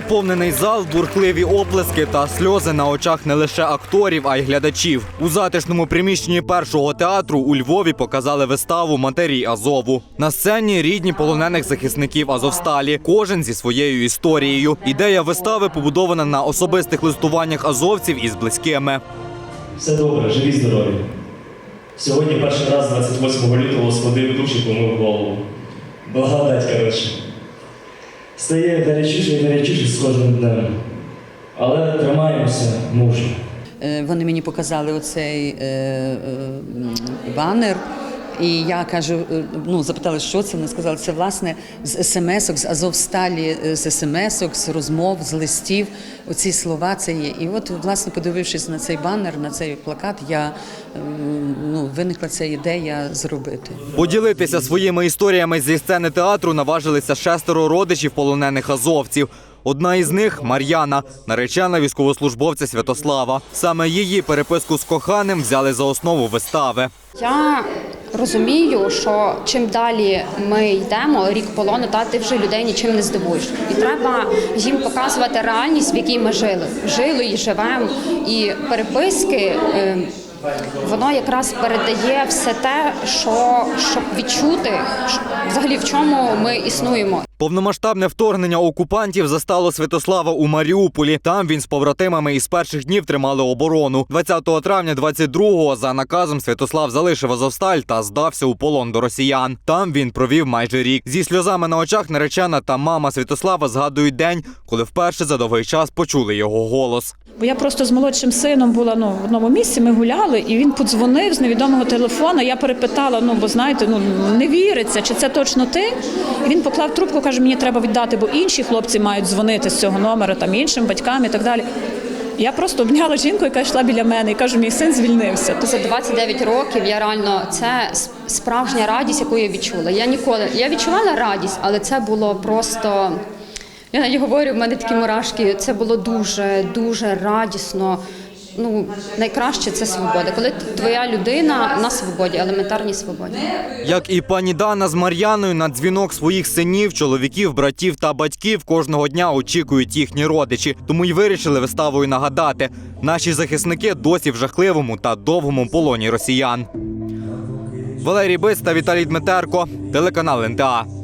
Переповнений зал, бурхливі оплески та сльози на очах не лише акторів, а й глядачів. У затишному приміщенні першого театру у Львові показали виставу Матері Азову. На сцені рідні полонених захисників Азовсталі, кожен зі своєю історією. Ідея вистави побудована на особистих листуваннях азовців із близькими. Все добре, живі здорові. Сьогодні перший раз, 28 лютого, сходив в душ і помив голову. Благодать, коротше. Стає гарячіше і гарячіше з кожним днем. Але тримаємося мужньо. Е, Вони мені показали оцей е, е, банер. І я кажу, е, ну запитали, що це. Вони сказали, це власне з смс-ок, з Азовсталі, е, з смс-ок, з розмов, з листів. Оці слова це є. І от, власне, подивившись на цей банер, на цей плакат, я ну, виникла ця ідея зробити. Поділитися своїми історіями зі сцени театру наважилися шестеро родичів полонених азовців. Одна із них Мар'яна, наречена військовослужбовця Святослава. Саме її переписку з коханим взяли за основу вистави. Я розумію, що чим далі ми йдемо, рік полону, та ти вже людей нічим не здивуєш. І треба їм показувати реальність, в якій ми жили. Жили і живемо. І переписки. е, Воно якраз передає все те, що щоб відчути, взагалі в чому ми існуємо. Повномасштабне вторгнення окупантів застало Святослава у Маріуполі. Там він з побратимами із перших днів тримали оборону. 20 травня 22-го за наказом Святослав залишив Азовсталь та здався у полон до росіян. Там він провів майже рік. Зі сльозами на очах наречена та мама Святослава згадують день, коли вперше за довгий час почули його голос. Бо я просто з молодшим сином була ну, в одному місці, ми гуляли, і він подзвонив з невідомого телефону. Я перепитала: ну бо знаєте, ну не віриться, чи це точно ти. І він поклав трубку, каже, мені треба віддати, бо інші хлопці мають дзвонити з цього номера, там іншим батькам і так далі. Я просто обняла жінку, яка йшла біля мене, і кажу, мій син звільнився. За 29 років я реально це справжня радість, яку я відчула. Я ніколи я відчувала радість, але це було просто. Я навіть говорю, в мене такі мурашки. Це було дуже, дуже радісно. Ну, найкраще це свобода. Коли твоя людина на свободі, елементарній свободі. Як і пані Дана з Мар'яною на дзвінок своїх синів, чоловіків, братів та батьків кожного дня очікують їхні родичі. Тому й вирішили виставою нагадати: наші захисники досі в жахливому та довгому полоні росіян. Валерій Бис та Віталій Дмитерко, телеканал НТА.